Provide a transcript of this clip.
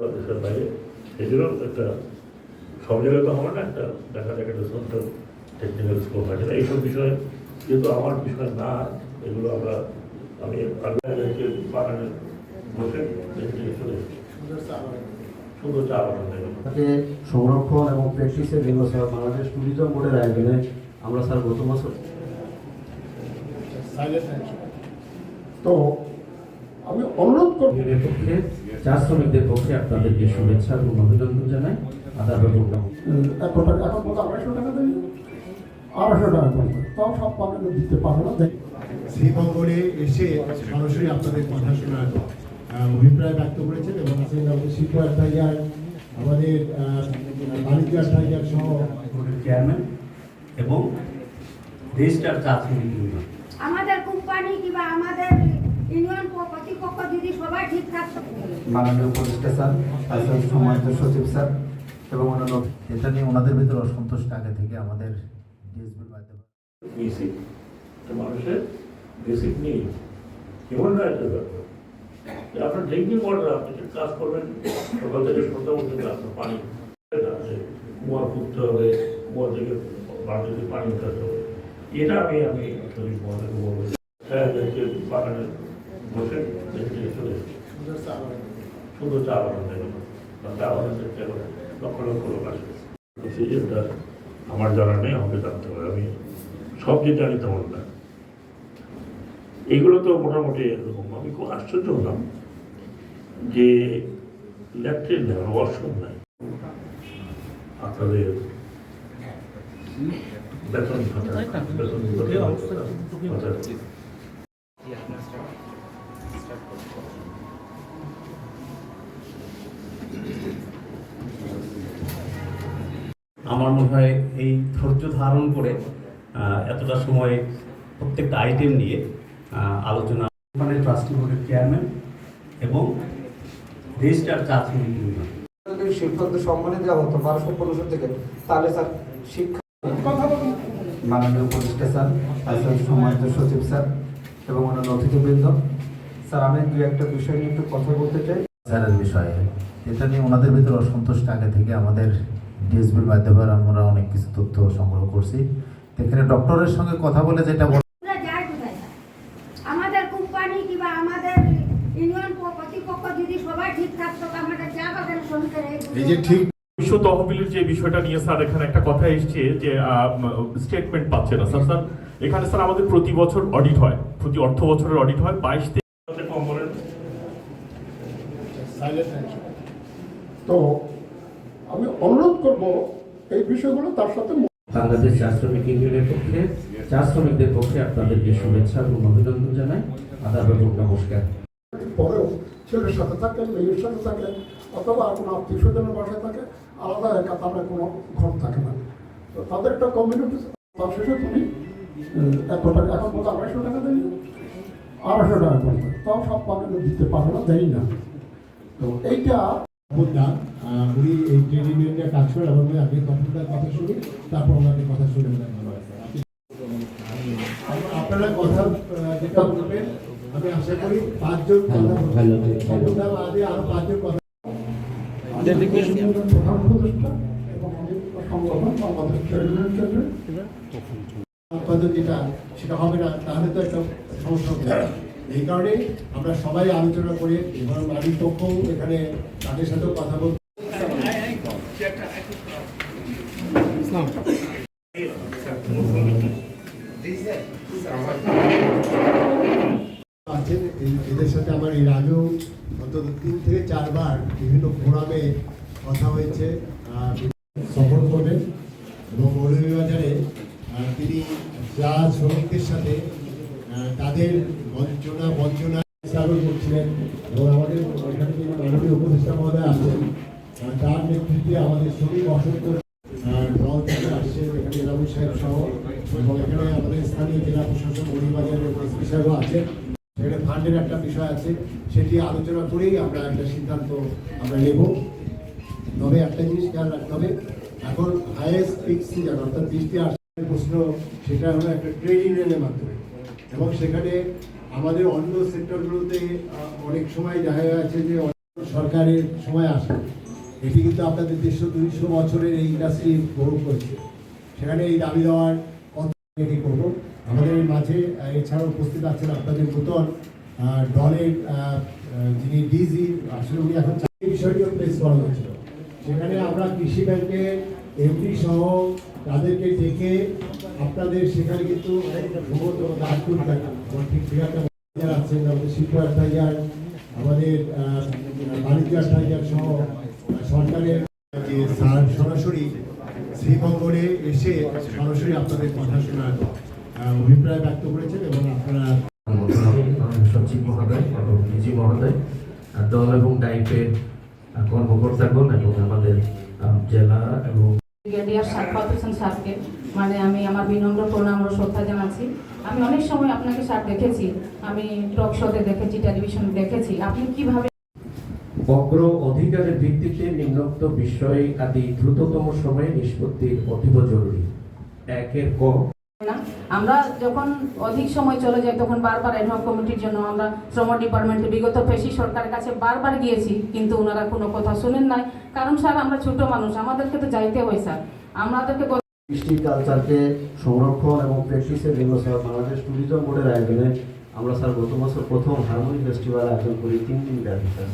দেশের বাইরে। এই জন্য একটা সব জায়গায় তো হবে না একটা দেখা যায় একটা সেন্ট্রাল টেকনিক্যাল স্কুল হয়। না এইসব বিষয়ে যেহেতু আমার বিষয় না এগুলো আমরা আমি আগে বাগানে বসে চলে এসেছি। সুন্দর চা সংরক্ষণ এবং প্র্যাকটিসের জন্য স্যার বাংলাদেশ ট্যুরিজম বোর্ডের আয়োজনে আমরা স্যার গত বছর তো আমি অনুরোধ করব চা শ্রমিকদের পক্ষে আপনাদেরকে শুভেচ্ছা এবং অভিনন্দন জানাই। আদার এখন আড়াইশো টাকা করে তাও সব দিতে পারবে না শ্রীমঙ্গলে এসে সরাসরি আপনাদের কথা শোনার অভিপ্রায় ব্যক্ত করেছেন এবং আমাদের শিল্প অ্যাডভাইজার আমাদের বাণিজ্য অ্যাডভাইজার সহ চেয়ারম্যান এবং রেজিস্টার চা শ্রমিক আমাদের কোম্পানি কিংবা আমাদের ইউনিয়ন কর্তৃপক্ষ যদি সবাই ঠিক থাকতো মাননীয় উপদেষ্টা স্যার তাছাড়া সম্মানিত সচিব স্যার এবং অন্যান্য এটা নিয়ে ওনাদের ভিতরে অসন্তোষটা আগে থেকে আমাদের ডিএসবির মাধ্যমে বেসিক মানুষের বেসিক নেই হিউম্যান রাইটসের ব্যাপার। আপনার ড্রিঙ্কিং ওয়াটার আপনি কাজ করবেন সকাল থেকে সন্ধ্যা পর্যন্ত আপনার পানি যে খুঁজতে হবে কুয়া থেকে পানি উঠাতে হবে। এটা আমি আমি আসলে বলব হ্যাঁ দেখে বাগানে বসে দেখে চলে এসেছি সুন্দর চা বাগান দেখলাম বা চা বাগান দেখতে গেলে লক্ষ লক্ষ লোক আসে। সেই আমার জানা নেই আমাকে জানতে হবে। আমি সব যে জানি তেমন না। এগুলো তো মোটামুটি এরকম। আমি খুব আশ্চর্য হলাম যে ল্যাট্রিন নেই ওয়াশরুম নাই। আপনাদের বেতন ভাতা বেতন আমার মনে হয় এই ধৈর্য ধারণ করে এতটা সময় প্রত্যেকটা আইটেম নিয়ে আলোচনা মানে ট্রাস্টি বোর্ডের চেয়ারম্যান এবং রেজিস্টার চা শ্রমিক ইউনিয়ন। যদি শিক্ষকদের সম্মানে দেওয়া হতো বারোশো পনেরোশো থেকে তাহলে স্যার শিক্ষা মাননীয় উপদেষ্টা স্যার তাছাড়া সম্মানিত সচিব স্যার এবং অন্যান্য অতিথিবৃন্দ। স্যার আমি দু একটা বিষয় নিয়ে একটু কথা বলতে চাই। স্যারের বিষয়ে এটা নিয়ে ওনাদের ভিতরে অসন্তোষটা আগে থেকে আমাদের ডিএসবির মাধ্যমে আমরা অনেক কিছু তথ্য সংগ্রহ করছি। এখানে ডক্টরের সঙ্গে কথা বলে যেটা বল- আমরা যাই কোথায় আমাদের কোম্পানি কিংবা আমাদের ইউনিয়ন কর্তৃপক্ষ যদি সবাই ঠিক থাকতো তো আমাদের চা বাগানের শ্রমিকের এই যে ঠিক বিশ্ব তহবিলের যে বিষয়টা নিয়ে স্যার এখানে একটা কথা এসছে যে স্টেটমেন্ট পাচ্ছে না। স্যার স্যার এখানে স্যার আমাদের প্রতি বছর অডিট হয়। প্রতি অর্থ বছরের অডিট হয়। বাইশ তাতে কম বলেন তো আমি অনুরোধ করব এই বিষয়গুলো তার সাথে বাংলাদেশ চা শ্রমিক ইউনিয়নের পক্ষে চা শ্রমিকদের পক্ষে আপনাদেরকে শুভেচ্ছা এবং অভিনন্দন জানাই। আদার নমস্কার। পরেও ছেলের সাথে থাকে মেয়ের সাথে থাকে অথবা কোনো আত্মীয় স্বজনের বাসায় থাকে আলাদা একা তাদের কোনো ঘর থাকে না। তো তাদের একটা কমিউনিটি তার শেষে তুমি এত টাকা এখন মতো আড়াইশো টাকা দেয় আড়াইশো টাকা করে। তাও সব বাগানে দিতে পারে না দেয় না। তো এইটা উনি এই ট্রেড ইউনিয়নে কাজ করেন এবং আগে তখনকার কথা শুনি তারপর ওনাদের কথা শুনে মনে ভালো আপনারা কথা যেটা বলবেন আমি আশা করি পাঁচজন কথা বাদে আরও পাঁচজন কথা আপনাদের যেটা সেটা হবে না তাহলে তো একটা সমস্যা হবে এই কারণে আমরা সবাই আলোচনা করে এবং বাড়ির পক্ষ এখানে তাদের সাথেও কথা বলতে আছেন এদের সাথে আমার এর আগেও অন্তত তিন থেকে চারবার বিভিন্ন ফোরামে কথা হয়েছে সফর করবেন। এবং মৌলভীবাজারে তিনি যা শ্রমিকদের সাথে তাদের বঞ্চনা বঞ্চনা স্ট্রাগল করছিলেন এবং আমাদের এখানে যিনি মাননীয় উপদেষ্টা মহোদয় আছেন তার নেতৃত্বে আমাদের শ্রমিক অসংখ্য দল থেকে আসছে এখানে এলামুল সাহেব সহ এবং এখানে আমাদের স্থানীয় জেলা প্রশাসক মৌলভীবাজারের এসপি সাহেবও আছেন। সেখানে ফান্ডের একটা বিষয় আছে, সেটি আলোচনা করেই আমরা একটা সিদ্ধান্ত আমরা নেব। তবে একটা জিনিস খেয়াল রাখতে হবে, এখন হাইয়েস্ট পিক সিজন অর্থাৎ বৃষ্টি আসার প্রশ্ন, সেটা হলো একটা ট্রেড ইউনিয়নের মাধ্যমে। এবং সেখানে আমাদের অন্য সেক্টরগুলোতে অনেক সময় দেখা যাচ্ছে যে সরকারের সময় আসে। এটি কিন্তু আপনাদের দেড়শো দুইশো বছরের এই ইন্ডাস্ট্রি গৌরব করেছে। সেখানে এই দাবি দেওয়ার এটি করব। আমাদের মাঝে আহ, এছাড়াও উপস্থিত আছেন আপনাদের নূতন দলের যিনি ডিজি আসলে উনি এখন চা- এই বিষয়টিও প্লেস করা হয়েছিল সেখানে আমরা কৃষি ব্যাংকের এমডি সহ তাদেরকে ডেকে আপনাদের সেখানে কিন্তু আমাদের আমাদের বাণিজ্য অ্যাডভাইজার সহ সরকারের যে সরাসরি শ্রীমঙ্গলে এসে সরাসরি আপনাদের কথা শোনার অভিপ্রায় ব্যক্ত করেছেন এবং আপনারা সচিব মহোদয় এবং ডিজি মহোদয় দল এবং ডাইপের কর্মকর্তাগণ এবং আমাদের জেলা এবং ব্রিগেডিয়ার সারফাত হোসেন স্যারকে মানে আমি আমার বিনম্র প্রণাম ও শ্রদ্ধা জানাচ্ছি। আমি অনেক সময় আপনাকে স্যার দেখেছি আমি টক শোতে দেখেছি টেলিভিশন দেখেছি। আপনি কীভাবে অগ্র অধিকারের ভিত্তিতে নিম্নোক্ত বিষয় আদি দ্রুততম সময়ে নিষ্পত্তি অতীব জরুরি। একের ক আমরা যখন অধিক সময় চলে যাই, তখন বারবার এডহক কমিটির জন্য আমরা শ্রম ডিপার্টমেন্টে বিগত পেশি সরকারের কাছে বারবার গিয়েছি, কিন্তু ওনারা কোনো কথা শুনেন নাই। কারণ স্যার, আমরা ছোট মানুষ, আমাদেরকে তো যাইতে হয় স্যার। আমাদেরকে কৃষ্টি কালচারকে সংরক্ষণ এবং প্র্যাকটিসের জন্য স্যার বাংলাদেশ ট্যুরিজম বোর্ডের আয়োজনে আমরা স্যার গত বছর প্রথম হারমোনি ফেস্টিভ্যাল আয়োজন করি, তিন দিন ব্যাপী, স্যার।